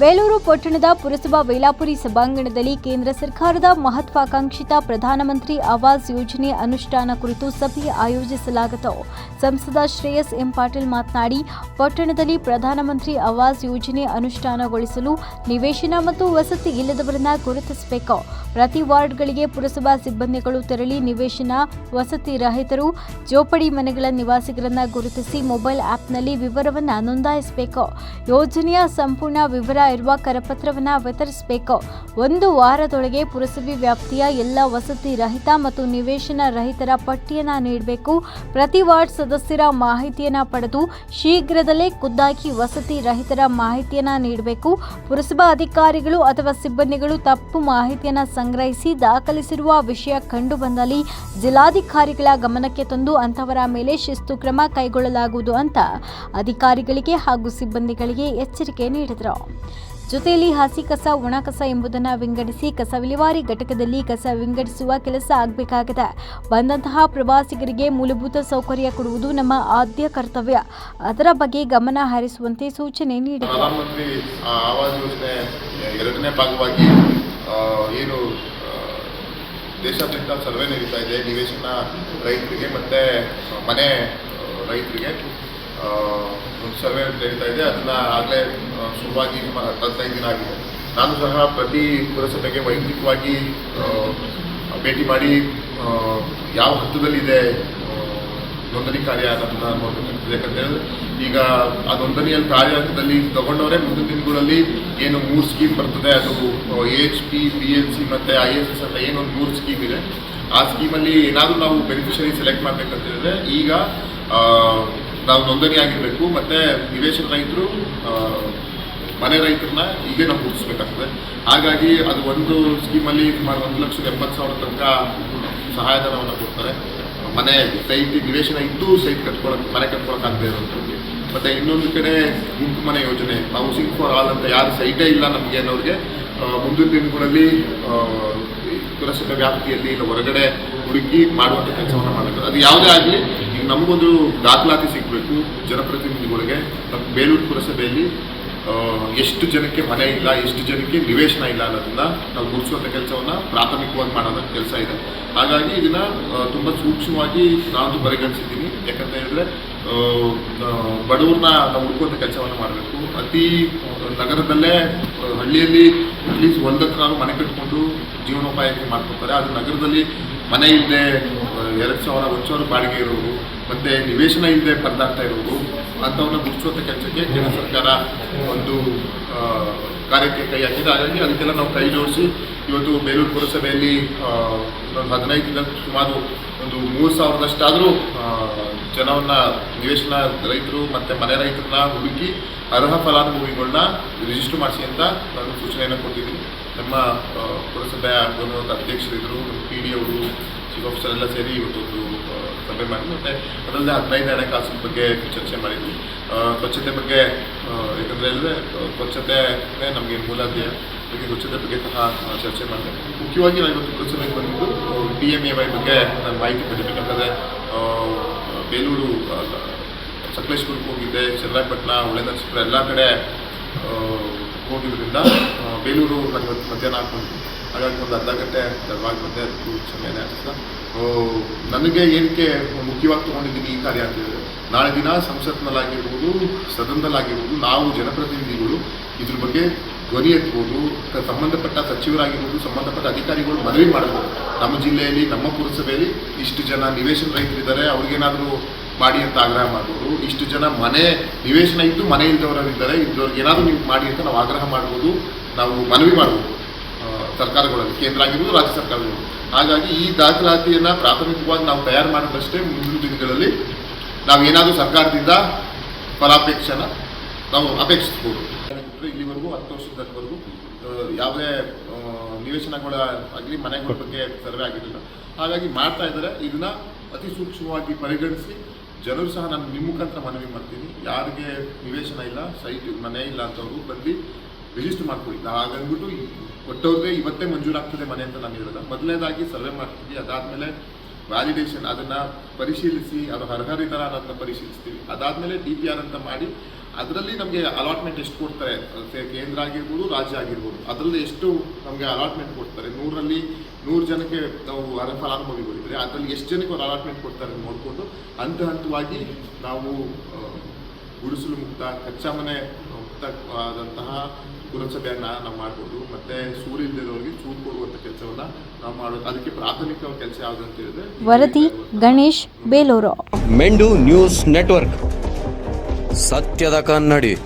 ಬೇಲೂರು ಪಟ್ಟಣದ ಪುರಸಭಾ ವೇಲಾಪುರಿ ಸಭಾಂಗಣದಲ್ಲಿ ಕೇಂದ್ರ ಸರ್ಕಾರದ ಮಹತ್ವಾಕಾಂಕ್ಷಿತ ಪ್ರಧಾನಮಂತ್ರಿ ಆವಾಸ್ ಯೋಜನೆ ಅನುಷ್ಠಾನ ಕುರಿತು ಸಭೆ ಆಯೋಜಿಸಲಾಗಿತ್ತು ಸಂಸದ ಶ್ರೇಯಸ್ ಎಂ ಪಾಟೀಲ್ ಮಾತನಾಡಿ, ಪಟ್ಟಣದಲ್ಲಿ ಪ್ರಧಾನಮಂತ್ರಿ ಆವಾಸ್ ಯೋಜನೆ ಅನುಷ್ಠಾನಗೊಳಿಸಲು ನಿವೇಶನ ಮತ್ತು ವಸತಿ ಇಲ್ಲದವರನ್ನ ಗುರುತಿಸಬೇಕು? ಪ್ರತಿ ವಾರ್ಡ್ಗಳಿಗೆ ಪುರಸಭಾ ಸಿಬ್ಬಂದಿಗಳು ತೆರಳಿ ನಿವೇಶನ ವಸತಿ ರಹಿತರು ಜೋಪಡಿ ಮನೆಗಳ ನಿವಾಸಿಗರನ್ನು ಗುರುತಿಸಿ ಮೊಬೈಲ್ ಆ್ಯಪ್ನಲ್ಲಿ ವಿವರವನ್ನು ನೋಂದಾಯಿಸಬೇಕು. ಯೋಜನೆಯ ಸಂಪೂರ್ಣ ವಿವರ ಇರುವ ಕರಪತ್ರವನ್ನು ವಿತರಿಸಬೇಕು. ಒಂದು ವಾರದೊಳಗೆ ಪುರಸಭೆ ವ್ಯಾಪ್ತಿಯ ಎಲ್ಲ ವಸತಿ ರಹಿತ ಮತ್ತು ನಿವೇಶನ ರಹಿತರ ಪಟ್ಟಿಯನ್ನು ನೀಡಬೇಕು. ಪ್ರತಿ ವಾರ್ಡ್ ಸದಸ್ಯರ ಮಾಹಿತಿಯನ್ನು ಪಡೆದು ಶೀಘ್ರದಲ್ಲೇ ಖುದ್ದಾಗಿ ವಸತಿ ರಹಿತರ ಮಾಹಿತಿಯನ್ನು ನೀಡಬೇಕು. ಪುರಸಭಾ ಅಧಿಕಾರಿಗಳು ಅಥವಾ ಸಿಬ್ಬಂದಿಗಳು ತಪ್ಪು ಮಾಹಿತಿಯನ್ನು ಸಂಗ್ರಹಿಸಿ ದಾಖಲಿಸಿರುವ ವಿಷಯ ಕಂಡು ಬಂದಲ್ಲಿ ಜಿಲ್ಲಾಧಿಕಾರಿಗಳ ಗಮನಕ್ಕೆ ತಂದು ಅಂತವರ ಮೇಲೆ ಶಿಸ್ತು ಕ್ರಮ ಕೈಗೊಳ್ಳಲಾಗುವುದು ಅಂತ ಅಧಿಕಾರಿಗಳಿಗೆ ಹಾಗೂ ಸಿಬ್ಬಂದಿಗಳಿಗೆ ಎಚ್ಚರಿಕೆ ನೀಡಿದರು. ಜೊತೆಯಲ್ಲಿ ಹಸಿ ಕಸ, ಒಣ ಕಸ ಎಂಬುದನ್ನು ವಿಂಗಡಿಸಿ ಕಸ ವಿಲೇವಾರಿ ಘಟಕದಲ್ಲಿ ಕಸ ವಿಂಗಡಿಸುವ ಕೆಲಸ ಆಗಬೇಕಾಗಿದೆ. ಬಂದಂತಹ ಪ್ರವಾಸಿಗರಿಗೆ ಮೂಲಭೂತ ಸೌಕರ್ಯ ಕೊಡುವುದು ನಮ್ಮ ಆದ್ಯ ಕರ್ತವ್ಯ. ಅದರ ಬಗ್ಗೆ ಗಮನ ಹರಿಸುವಂತೆ ಸೂಚನೆ ನೀಡಿದರು. ಪ್ರಧಾನಮಂತ್ರಿ ಆವಾಸ್ ಯೋಜನೆ, ಎರಡನೇ ಭಾಗವಾಗಿ ಏನು ದೇಶಾದ್ಯಂತ ಸರ್ವೆ ನಡೀತಾ ಇದೆ, ನಿವೇಶನ ರೈತರಿಗೆ ಮತ್ತು ಮನೆ ರೈತರಿಗೆ ಒಂದು ಸರ್ವೆ ನಡೀತಾ ಇದೆ. ಅದನ್ನು ಆಗಲೇ ಶುರುವಾಗಿ ಹದಿನೈದು ದಿನ ಆಗಿದೆ. ನಾನು ಸಹ ಪ್ರತಿ ಪುರಸಭೆಗೆ ವೈಯಕ್ತಿಕವಾಗಿ ಭೇಟಿ ಮಾಡಿ ಯಾವ ಹಂತದಲ್ಲಿದೆ ನೋಂದಣಿ ಕಾರ್ಯ ಅನ್ನೋದನ್ನ ನೋಡ್ಬೇಕಾಗ್ತದೆ ಯಾಕಂತೇಳಿದ್ರೆ ಈಗ ಆ ನೋಂದಣಿಯ ಕಾರ್ಯ ಹಂತದಲ್ಲಿ ತಗೊಂಡವರೇ ಮುಂದಿನ ದಿನಗಳಲ್ಲಿ ಏನು ಮೂರು ಸ್ಕೀಮ್ ಬರ್ತದೆ, ಅದು H P P L C ಮತ್ತು ಐ ಎಸ್ ಎಸ್ ಅಂತ ಏನೊಂದು ಮೂರು ಸ್ಕೀಮ್ ಇದೆ. ಆ ಸ್ಕೀಮಲ್ಲಿ ಏನಾದರೂ ನಾವು ಬೆನಿಫಿಷರಿ ಸೆಲೆಕ್ಟ್ ಮಾಡ್ಬೇಕಂತ ಹೇಳಿದ್ರೆ ಈಗ ನಾವು ನೋಂದಣಿ ಆಗಿರಬೇಕು, ಮತ್ತು ನಿವೇಶನ ರೈತರು ಮನೆ ರೈತರನ್ನ ಈಗ ನಾವು ಗುರುತಿಸ್ಬೇಕಾಗ್ತದೆ. ಹಾಗಾಗಿ ಅದು ಒಂದು ಸ್ಕೀಮಲ್ಲಿ ಸುಮಾರು ಒಂದು ಲಕ್ಷದ ಎಂಬತ್ತು ಸಾವಿರ ತನಕ ಸಹಾಯಧನವನ್ನು ಕೊಡ್ತಾರೆ. ಮನೆ ಸೈಟ್ ನಿವೇಶನ ಇದ್ದು ಸೈಟ್ ಕಟ್ಕೊಳಕ್, ಮನೆ ಕಟ್ಕೊಳಕ್ಕಾಗದೇ ಇರೋಂಥವ್ರಿಗೆ ಮತ್ತೆ ಇನ್ನೊಂದು ಕಡೆ ಗುಂಪು ಮನೆ ಯೋಜನೆ ಹೌಸಿಂಗ್ ಫಾರ್ ಆಲ್ ಅಂತ ಯಾರು ಸೈಟೇ ಇಲ್ಲ ನಮಗೆ ಅನ್ನೋರಿಗೆ ಮುಂದಿನ ದಿನಗಳಲ್ಲಿ ಪುರಸಭೆ ವ್ಯಾಪ್ತಿಯಲ್ಲಿ ಇಲ್ಲ, ಹೊರಗಡೆ ಹುಡುಕಿ ಮಾಡುವಂಥ ಕೆಲಸವನ್ನು ಮಾಡಬೇಕು ಅದು ಯಾವುದೇ ಆಗಲಿ, ಈಗ ನಮಗೊಂದು ದಾಖಲಾತಿ ಸಿಗಬೇಕು, ಜನಪ್ರತಿನಿಧಿಗಳಿಗೆ ಬೇಲೂರು ಪುರಸಭೆಯಲ್ಲಿ ಎಷ್ಟು ಜನಕ್ಕೆ ಮನೆ ಇಲ್ಲ, ಎಷ್ಟು ಜನಕ್ಕೆ ನಿವೇಶನ ಇಲ್ಲ ಅನ್ನೋದನ್ನ ನಾವು ಗುರುತಿಸುವಂಥ ಕೆಲಸವನ್ನು ಪ್ರಾಥಮಿಕವಾಗಿ ಮಾಡೋದ ಕೆಲಸ ಇದೆ. ಹಾಗಾಗಿ ಇದನ್ನ ತುಂಬ ಸೂಕ್ಷ್ಮವಾಗಿ ನಾನು ಪರಿಗಣಿಸಿದ್ದೀನಿ. ಯಾಕಂತ ಹೇಳಿದ್ರೆ ಬಡವ್ರನ್ನ ನಾವು ಹುಡುಕುವಂಥ ಕೆಲಸವನ್ನು ಮಾಡಬೇಕು. ಅತಿ ನಗರದಲ್ಲೇ ಹಳ್ಳಿಯಲ್ಲಿ ಅಟ್ಲೀಸ್ಟ್ ಒಂದತ್ರ ಮನೆ ಕಟ್ಕೊಂಡು ಜೀವನೋಪಾಯಕ್ಕೆ ಮಾಡ್ಕೊತಾರೆ ಅದು ನಗರದಲ್ಲಿ ಮನೆ ಇಲ್ಲದೆ ಎರಡು ಸಾವಿರ ಒಂದು ಸಾವಿರ ಬಾಡಿಗೆ ಇರೋರು ಮತ್ತೆ ನಿವೇಶನ ಇಲ್ಲದೆ ಪರದಾಡ್ತಾ ಇರೋರು ಅಂಥವನ್ನ ಗುರುತಿಸುವಂಥ ಕೆಲಸಕ್ಕೆ ಕೇಂದ್ರ ಸರ್ಕಾರ ಒಂದು ಕಾರ್ಯಕ್ಕೆ ಕೈ ಹಾಕಿದೆ ಹಾಗಾಗಿ ಅದಕ್ಕೆಲ್ಲ ನಾವು ಕೈ ಜೋಡಿಸಿ ಇವತ್ತು ಬೇಲೂರು ಪುರಸಭೆಯಲ್ಲಿ ಇನ್ನೊಂದು ಹದಿನೈದು ದಿನ ಸುಮಾರು ಒಂದು ಮೂರು ಸಾವಿರದಷ್ಟಾದರೂ ಜನವನ್ನ, ನಿವೇಶನ ರೈತರು ಮತ್ತು ಮನೆ ರೈತರನ್ನ ಹುಡುಕಿ ಅರ್ಹ ಫಲಾನುಭವಿಗಳನ್ನ ರಿಜಿಸ್ಟರ್ ಮಾಡಿಸಿ ಅಂತ ನಾನು ಸೂಚನೆಯನ್ನು ಕೊಟ್ಟಿದ್ದೀನಿ. ನಮ್ಮ ಪುರಸಭೆಯ ಗೌರವದ ಅಧ್ಯಕ್ಷರಿದ್ದರು ನಮ್ಮ ಪಿ ಡಿ ಅವರು ಚೀಫ್ ಆಫೀಸರ್ ಎಲ್ಲ ಸೇರಿ ಇವತ್ತೊಂದು ಸಭೆ ಮಾಡಿ ಮತ್ತು ಅದರಲ್ಲೇ ಹದಿನೈದು ಹಣಕಾಸಿನ ಬಗ್ಗೆ ಚರ್ಚೆ ಮಾಡಿದ್ವಿ. ಸ್ವಚ್ಛತೆ ಬಗ್ಗೆ ಯಾಕಂದರೆ ಹೇಳಿದ್ರೆ ಸ್ವಚ್ಛತೆ ನಮಗೆ ಮೂಲಾಧ್ಯ ಬಗ್ಗೆ ಸ್ವಚ್ಛತೆ ಬಗ್ಗೆ ಸಹ ಚರ್ಚೆ ಮಾಡಿದೆ ಮುಖ್ಯವಾಗಿ ನಾನು ಇವತ್ತು ಪುರಸಭೆಗೆ ಬಂದಿದ್ದು ಡಿ ಎಂ ಎ ವೈ ಬಗ್ಗೆ ನಾನು ಮಾಹಿತಿ ಪಡಿಬೇಕಂದರೆ ಬೇಲೂರು ಸಕಲೇಶ್ಪುರಕ್ಕೆ ಹೋಗಿದ್ದೆ ಚನ್ನರಾಯಪಟ್ಟಣ ಹೊಳೆನರಸೀಪುರ ಎಲ್ಲ ಕಡೆ ಆ, ಬೇಲೂರು ನಾನು ಇವತ್ತು ಮಧ್ಯಾಹ್ನ ಹಾಕೊಂಡು ಹಾಗಾಗಿ ಒಂದು ಅರ್ಧ ಗಂಟೆ ತಡವಾಗಿ ಬಂದೆ. ಅದಕ್ಕೂ ಅನಿಸ್ತಾ ನನಗೆ ಏನಕ್ಕೆ ಮುಖ್ಯವಾಗಿ ತೊಗೊಂಡಿದ್ದೀನಿ ಈ ಕಾರ್ಯ ಅಂತ ಹೇಳಿದ್ರೆ ನಾಳೆ ದಿನ ಸಂಸತ್ನಲ್ಲಾಗಿರ್ಬೋದು ಸದನದಲ್ಲಾಗಿರ್ಬೋದು ನಾವು ಜನಪ್ರತಿನಿಧಿಗಳು ಇದ್ರ ಬಗ್ಗೆ ಧ್ವನಿ ಎತ್ಬೋದು ಸಂಬಂಧಪಟ್ಟ ಸಚಿವರಾಗಿರ್ಬೋದು ಸಂಬಂಧಪಟ್ಟ ಅಧಿಕಾರಿಗಳು ಮನವಿ ಮಾಡಬಹುದು ನಮ್ಮ ಜಿಲ್ಲೆಯಲ್ಲಿ ನಮ್ಮ ಪುರಸಭೆಯಲ್ಲಿ ಇಷ್ಟು ಜನ ನಿವೇಶನ ರೈತರಿದ್ದಾರೆ. ಅವ್ರಿಗೇನಾದರೂ ಮಾಡಿ ಅಂತ ಆಗ್ರಹ ಮಾಡ್ಬೋದು. ಇಷ್ಟು ಜನ ಮನೆ, ನಿವೇಶನ ಇದ್ದು ಮನೆ ಇಲ್ಲದವರಿದ್ದಾರೆ ಇದ್ದವ್ರಿಗೆ ಏನಾದರೂ ನೀವು ಮಾಡಿ ಅಂತ ನಾವು ಆಗ್ರಹ ಮಾಡ್ಬೋದು. ನಾವು ಮನವಿ ಮಾಡ್ಬೋದು. ಸರ್ಕಾರಗಳಲ್ಲಿ, ಕೇಂದ್ರ ಆಗಿರ್ಬೋದು, ರಾಜ್ಯ ಸರ್ಕಾರಗಳು ಹಾಗಾಗಿ ಈ ದಾಖಲಾತಿಯನ್ನು ಪ್ರಾಥಮಿಕವಾಗಿ ನಾವು ತಯಾರು ಮಾಡಿದಷ್ಟೇ ಮುಂದಿನ ದಿನಗಳಲ್ಲಿ ನಾವು ಏನಾದರೂ ಸರ್ಕಾರದಿಂದ ಫಲಾಪೇಕ್ಷೆನ ನಾವು ಅಪೇಕ್ಷಿಸ್ಬೋದು. ಇಲ್ಲಿವರೆಗೂ ಹತ್ತು ವರ್ಷದವರೆಗೂ ಯಾವುದೇ ನಿವೇಶನಗಳ ಆಗಲಿ, ಮನೆಗಳ ಬಗ್ಗೆ ಸರ್ವೆ ಆಗಿರಲಿಲ್ಲ. ಹಾಗಾಗಿ ಮಾಡ್ತಾ ಇದ್ದಾರೆ. ಇದನ್ನ ಅತಿ ಸೂಕ್ಷ್ಮವಾಗಿ ಪರಿಗಣಿಸಿ ಜನರು ಸಹ ನಾನು ನಿಮ್ಮ ಮುಖಾಂತರ ಮನವಿ ಮಾಡ್ತೀನಿ. ಯಾರಿಗೆ ನಿವೇಶನ ಇಲ್ಲ ಸೈಟ್ ಮನೆ ಇಲ್ಲ ಅಂತವ್ರು ಬಂದು ರಿಜಿಸ್ಟರ್ ಮಾಡ್ಕೊಳ್ಳಿ. ಹಾಗಂದ್ಬಿಟ್ಟು ಕೊಟ್ಟವ್ರಿಗೆ ಇವತ್ತೇ ಮಂಜೂರಾಗ್ತದೆ ಮನೆ ಅಂತ ನಾನು ಹೇಳೋದ ಮೊದಲನೇದಾಗಿ ಸರ್ವೆ ಮಾಡ್ತೀವಿ. ಅದಾದಮೇಲೆ ವ್ಯಾಲಿಡೇಷನ್ ಅದನ್ನು ಪರಿಶೀಲಿಸಿ, ಅದು ತರ ಅನ್ನೋದನ್ನ ಪರಿಶೀಲಿಸ್ತೀವಿ. ಅದಾದಮೇಲೆ ಡಿ ಪಿ ಆರ್ ಅಂತ ಮಾಡಿ ಅದರಲ್ಲಿ ನಮಗೆ ಅಲಾಟ್ಮೆಂಟ್ ಎಷ್ಟು ಕೊಡ್ತಾರೆ? ಕೇಂದ್ರ ಆಗಿರ್ಬೋದು ರಾಜ್ಯ ಆಗಿರ್ಬೋದು. ಅದರಲ್ಲಿ ಎಷ್ಟು ನಮಗೆ ಅಲಾಟ್ಮೆಂಟ್ ಕೊಡ್ತಾರೆ? ನೂರಲ್ಲಿ ನೂರು ಜನಕ್ಕೆ ನಾವು ಫಲಾನುಭವಿಗಳಿದ್ರೆ ಅದರಲ್ಲಿ ಎಷ್ಟು ಜನಕ್ಕೆ ಅವ್ರು ಅಲಾಟ್ಮೆಂಟ್ ಕೊಡ್ತಾರೆ ಅಂತ ನೋಡಿಕೊಂಡು ಹಂತ ಹಂತವಾಗಿ ನಾವು ಗುಡಿಸಲು ಮುಕ್ತ ಕಚ್ಚಾ ಮನೆ ಮುಕ್ತ ಆದಂತಹ ಪುರಸಭೆಯನ್ನು ನಾವು ಮಾಡ್ಬೋದು. ಮತ್ತೆ ಸೂರ್ಯ ಇಲ್ಲದವರಿಗೆ ಸೂರು ಕೊಡುವಂಥ ಕೆಲಸವನ್ನು ನಾವು ಮಾಡೋದು. ಅದಕ್ಕೆ ಪ್ರಾಥಮಿಕ ಕೆಲಸ ಯಾವುದು ಅಂತ ಹೇಳಿದ್ರೆ ವರದಿ ಗಣೇಶ್ ಬೇಲೂರು. ಮೆಂಡು ನ್ಯೂಸ್ ನೆಟ್ವರ್ಕ್. ಸತ್ಯದ ಕನ್ನಡಿ.